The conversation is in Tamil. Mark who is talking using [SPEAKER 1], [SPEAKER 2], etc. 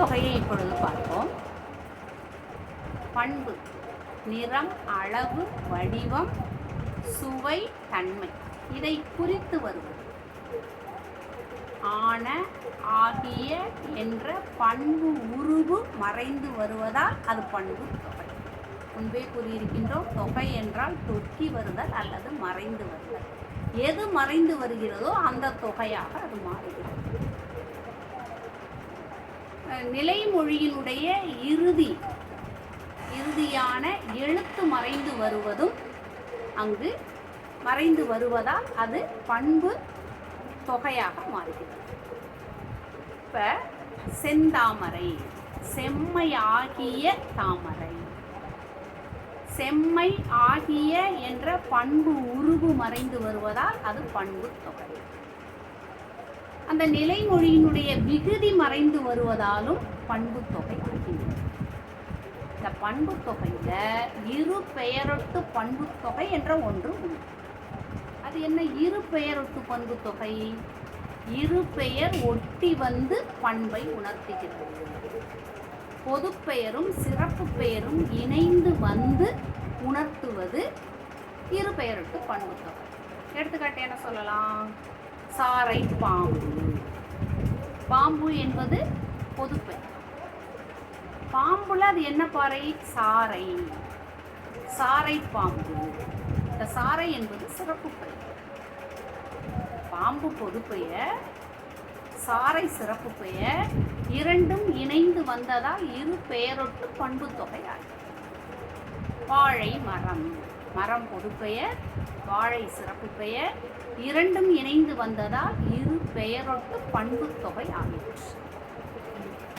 [SPEAKER 1] தொகையை இப்பொழுது பார்ப்போம். பண்பு நிறம் அளவு வடிவம் சுவை தன்மை இதை குறித்து வருவது. ஆன ஆகிய என்ற பண்பு உருவு மறைந்து வருவதால் அது பண்பு தொகை. முன்பே கூறியிருக்கின்றோம் தொகை என்றால் தொக்கி வருதல் அல்லது மறைந்து வருதல். எது மறைந்து வருகிறதோ அந்த தொகையாக அது மாறுகிறது. நிலைமொழியினுடைய இறுதி இறுதியான எழுத்து மறைந்து வருவதும் அங்கு மறைந்து வருவதால் அது பண்பு தொகையாக மாறுகிறது. இப்போ செந்தாமரை செம்மை ஆகிய தாமரை செம்மை ஆகிய என்ற பண்பு உருவு மறைந்து வருவதால் அது பண்பு தொகை. அந்த நிலைமொழியினுடைய விகுதி மறைந்து வருவதாலும் பண்பு தொகை ஆகின்றது இந்த பண்பு தொகையில இரு பெயரொட்டு பண்பு தொகை என்ற ஒன்று உண்டு. அது என்ன? இரு பெயரொட்டு பண்பு தொகை. இரு பெயர் ஒட்டி வந்து பண்பை உணர்த்துகிறது. பொதுப்பெயரும் சிறப்பு பெயரும் இணைந்து வந்து உணர்த்துவது இரு பெயரொட்டு பண்பு தொகை. எடுத்துக்காட்டு என்ன சொல்லலாம்? சாரை பாம்பு. பாம்பு என்பது பொதுப்பெயர் பாம்புல அது என்ன பாறை? சாரை சாரை பாம்பு. இந்த சாரை என்பது சிறப்பு பெயர். பாம்பு பொது சாரை சிறப்பு பெயர் இரண்டும் இணைந்து வந்ததால் இரு பெயரொட்டு பண்பு தொகையாகும் வாழை மரம். மரம் பொது பெயர் வாழை சிறப்பு பெயர் இரண்டும் இணைந்து வந்ததால் இரு பெயரொட்டு பண்பு தொகை ஆகிற்று